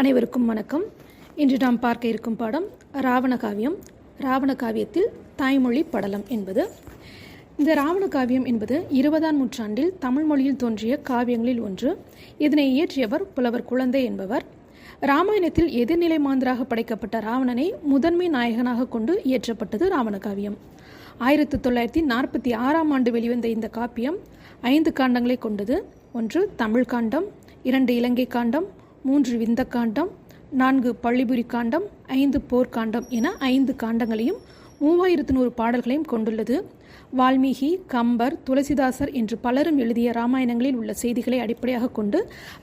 அனைவருக்கும் வணக்கம். இன்று நாம் பார்க்க இருக்கும் பாடம் ராவண காவியம் ராவண காவியத்தில் தாய்மொழி படலம் என்பது. இந்த ராவண காவியம் என்பது இருபதாம் நூற்றாண்டில் தமிழ் மொழியில் தோன்றிய காவியங்களில் ஒன்று. இதனை இயற்றியவர் புலவர் குழந்தை என்பவர். ராமாயணத்தில் எதிர்நிலை மாந்தராக படைக்கப்பட்ட ராவணனை முதன்மை நாயகனாக கொண்டு இயற்றப்பட்டது ராவண காவியம் ஆயிரத்தி தொள்ளாயிரத்தி நாற்பத்தி ஆறாம் ஆண்டு வெளிவந்த இந்த காப்பியம் ஐந்து காண்டங்களை கொண்டது. ஒன்று தமிழ் காண்டம் இரண்டு இலங்கை காண்டம் மூன்று விந்த காண்டம் நான்கு பள்ளிபுரி காண்டம் ஐந்து போர்க்காண்டம் என ஐந்து காண்டங்களையும் மூவாயிரத்து நூறு பாடல்களையும் கொண்டுள்ளது. வால்மீகி கம்பர் துளசிதாசர் என்று பலரும் எழுதிய ராமாயணங்களில் உள்ள செய்திகளை அடிப்படையாக கொண்டு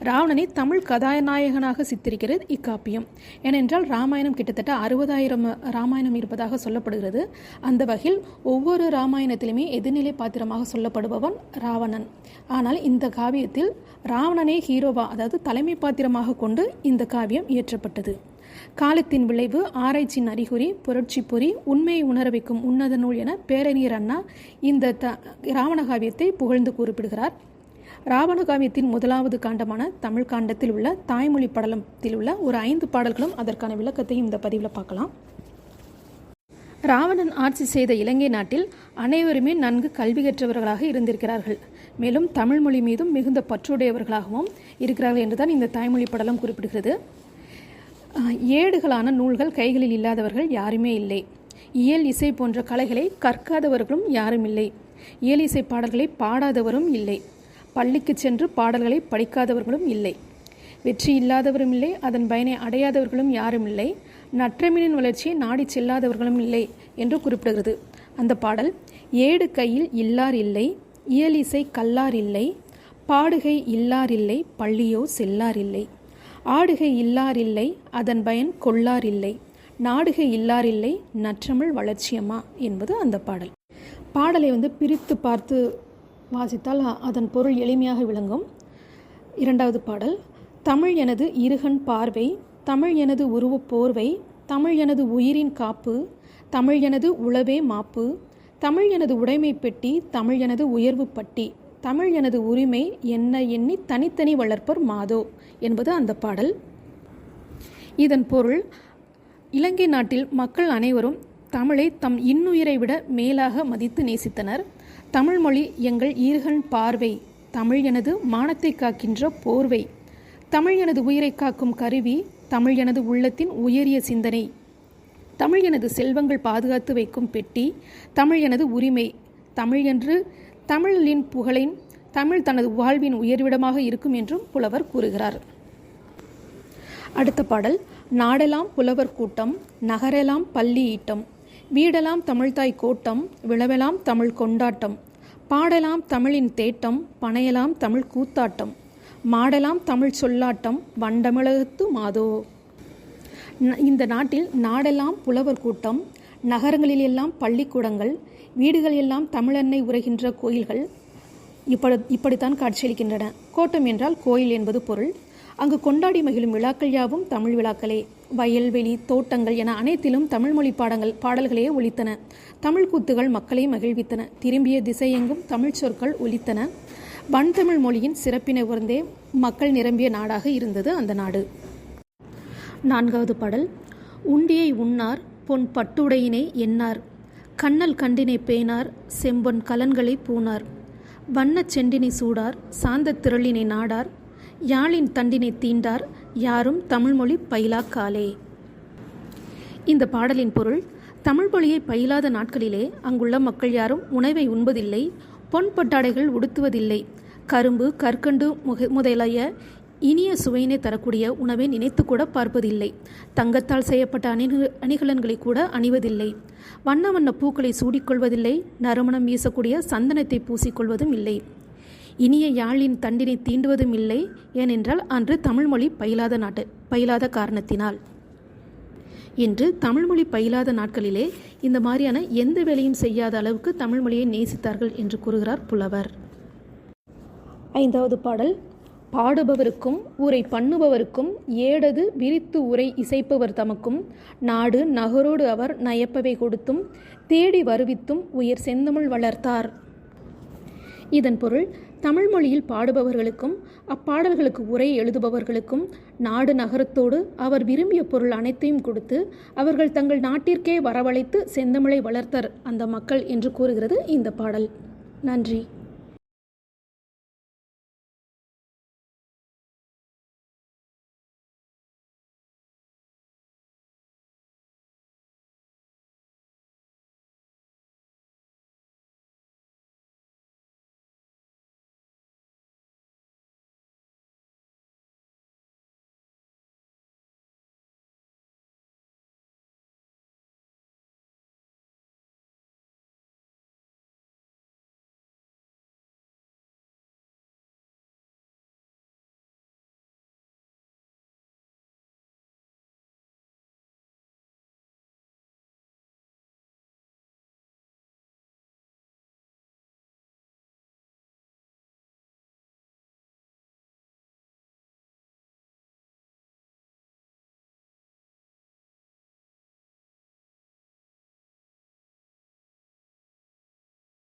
ராவணனை தமிழ் கதாநாயகனாக சித்தரிக்கிறது இக்காப்பியம். ஏனென்றால் ராமாயணம் கிட்டத்தட்ட அறுபதாயிரம் ராமாயணம் இருப்பதாக சொல்லப்படுகிறது. அந்த வகையில் ஒவ்வொரு ராமாயணத்திலுமே எதிர்நிலை பாத்திரமாக சொல்லப்படுபவன் ராவணன். ஆனால் இந்த காவியத்தில் ராவணனே ஹீரோவா அதாவது தலைமை பாத்திரமாக கொண்டு இந்த காவியம் இயற்றப்பட்டது. காலத்தின் விளைவு ஆராய்ச்சியின் அறிகுறி புரட்சி பொறி உண்மையை உணர வைக்கும் உன்னத நூல் என பேரறிஞர் அண்ணா இந்த த ராவண காவியத்தை புகழ்ந்து குறிப்பிடுகிறார். ராவண காவியத்தின் முதலாவது காண்டமான தமிழ் காண்டத்தில் உள்ள தாய்மொழி படலத்தில் உள்ள ஒரு ஐந்து பாடல்களும் அதற்கான விளக்கத்தையும் இந்த பதிவில் பார்க்கலாம். ராவணன் ஆட்சி செய்த இலங்கை நாட்டில் அனைவருமே நன்கு கல்வி கற்றவர்களாக இருந்திருக்கிறார்கள். மேலும் தமிழ் மொழி மீதும் மிகுந்த பற்றுடையவர்களாகவும் இருக்கிறார்கள் என்றுதான் இந்த தாய்மொழி படலம் குறிப்பிடுகிறது. ஏடுகளான நூல்கள் கைகளில் இல்லாதவர்கள் யாருமே இல்லை. இயல் இசை போன்ற கலைகளை கற்காதவர்களும் யாரும் இல்லை. இயல் இசை பாடல்களை பாடாதவரும் இல்லை. பள்ளிக்கு சென்று பாடல்களை படிக்காதவர்களும் இல்லை. வெற்றி இல்லாதவரும் இல்லை அதன் பயனை அடையாதவர்களும் யாரும் இல்லை. நற்றமிழின் வளர்ச்சியை நாடி செல்லாதவர்களும் இல்லை என்று குறிப்பிடுகிறது. அந்த பாடல் ஏடு கையில் இல்லார் இல்லை இயல் இசை கல்லார் இல்லை பாடுகை இல்லார் இல்லை பள்ளியோ செல்லார் இல்லை. ஆடுகை இல்லாரில்லை அதன் பயன் கொள்ளார் இல்லை நாடுகை இல்லாரில்லை நற்றமிழ் வளர்ச்சியம்மா என்பது அந்த பாடல். பாடலை வந்து பிரித்து பார்த்து வாசித்தால் அதன் பொருள் எளிமையாக விளங்கும். இரண்டாவது பாடல் தமிழ் எனது இருகண் பார்வை தமிழ் எனது உருவப் போர்வை தமிழ் எனது உயிரின் காப்பு தமிழ் எனது உளவே மாப்பு தமிழ் எனது உடைமை பெட்டி தமிழ் எனது உயர்வு பட்டி தமிழ் எனது உரிமை என்ன எண்ணி தனித்தனி வளர்ப்பர் மாதோ என்பது அந்த பாடல். இதன் பொருள் இலங்கை நாட்டில் மக்கள் அனைவரும் தமிழை தம் இன்னுயிரை விட மேலாக மதித்து நேசித்தனர். தமிழ்மொழி எங்கள் ஈர்கண் பார்வை தமிழ் எனது மானத்தை காக்கின்ற போர்வை. தமிழ் எனது உயிரை காக்கும் கருவி தமிழ் எனது உள்ளத்தின் உயரிய சிந்தனை. தமிழ் எனது செல்வங்கள் பாதுகாத்து வைக்கும் பெட்டி தமிழ் எனது உரிமை தமிழ் என்று தமிழின் புகழின் தமிழ் தனது வாழ்வின் உயர்விடமாக இருக்கும் என்றும் புலவர் கூறுகிறார். அடுத்த பாடல் நாடெல்லாம் புலவர் கூட்டம் நகரெல்லாம் பள்ளி ஈட்டம் வீடெல்லாம் தமிழ்தாய் கோட்டம் விளவெல்லாம் தமிழ் கொண்டாட்டம் பாடலாம் தமிழின் தேட்டம் பனையலாம் தமிழ் கூத்தாட்டம் மாடலாம் தமிழ் சொல்லாட்டம் வண்டமிழகத்து மாதோ. இந்த நாட்டில் நாடெல்லாம் புலவர் கூட்டம் நகரங்களில் எல்லாம் பள்ளிக்கூடங்கள் வீடுகள் எல்லாம் தமிழன்னை உரைகின்ற கோயில்கள் இப்படி இப்படித்தான் காட்சியளிக்கின்றன. கோட்டம் என்றால் கோயில் என்பது பொருள். அங்கு கொண்டாடி மகிழும் விழாக்கள் யாவும் தமிழ் விழாக்களே. வயல்வெளி தோட்டங்கள் என அனைத்திலும் தமிழ்மொழி பாடங்கள் பாடல்களே ஒலித்தன. தமிழ் கூத்துகள் மக்களை மகிழ்வித்தன. திரும்பிய திசையெங்கும் தமிழ் சொற்கள் ஒலித்தன. வன்தமிழ் மொழியின் சிறப்பினை உறந்தே மக்கள் நிரம்பிய நாடாக இருந்தது அந்த நாடு. நான்காவது பாடல். உண்டியை உண்ணார் பொன் பட்டுடையினை எண்ணார். கண்ணல் கண்டினை பேனார் செம்பொன் கலன்களை பூனார். வண்ணச் செண்டினை சூடார் சாந்தத் திரளினை நாடார். யாழின் தண்டினை தீண்டார் யாரும் தமிழ்மொழி பயிலாக்காலே. இந்த பாடலின் பொருள் தமிழ் மொழியை பயிலாத நாட்களிலே அங்குள்ள மக்கள் யாரும் உணவை உண்பதில்லை பொன் பட்டாடைகள் உடுத்துவதில்லை. கரும்பு கற்கண்டு முக முதலிய இனிய சுவையினை தரக்கூடிய உணவை நினைத்து கூட பார்ப்பதில்லை. தங்கத்தால் செய்யப்பட்ட அணிகு அணிகலன்களை கூட அணிவதில்லை. வண்ண வண்ண பூக்களை சூடிக்கொள்வதில்லை. நறுமணம் வீசக்கூடிய சந்தனத்தை பூசிக்கொள்வதும் இல்லை. இனிய யாழின் தண்டினை தீண்டுவதும் இல்லை. ஏனென்றால் அன்று தமிழ்மொழி பயிலாத நாட்டு பயிலாத காரணத்தினால். என்று தமிழ்மொழி பயிலாத நாட்களிலே இந்த மாதிரியான எந்த வேலையும் செய்யாத அளவுக்கு தமிழ்மொழியை நேசித்தார்கள் என்று கூறுகிறார் புலவர். ஐந்தாவது பாடல் பாடுபவருக்கும் உரை பண்ணுபவருக்கும் ஏடது விரித்து உரை இசைப்பவர் தமக்கும். நாடு நகரோடு அவர் நயப்பவை கொடுத்தும் தேடி வருவித்தும் உயிர் செந்தமிழ் வளர்த்தார். இதன் பொருள் தமிழ் மொழியில் பாடுபவர்களுக்கும் அப்பாடல்களுக்கு உரை எழுதுபவர்களுக்கும் நாடு நகரத்தோடு அவர் விரும்பிய பொருள் அனைத்தையும் கொடுத்து அவர்கள் தங்கள் நாட்டிற்கே வரவழைத்து செந்தமிழை வளர்த்தர் அந்த மக்கள் என்று கூறுகிறது இந்த பாடல். நன்றி.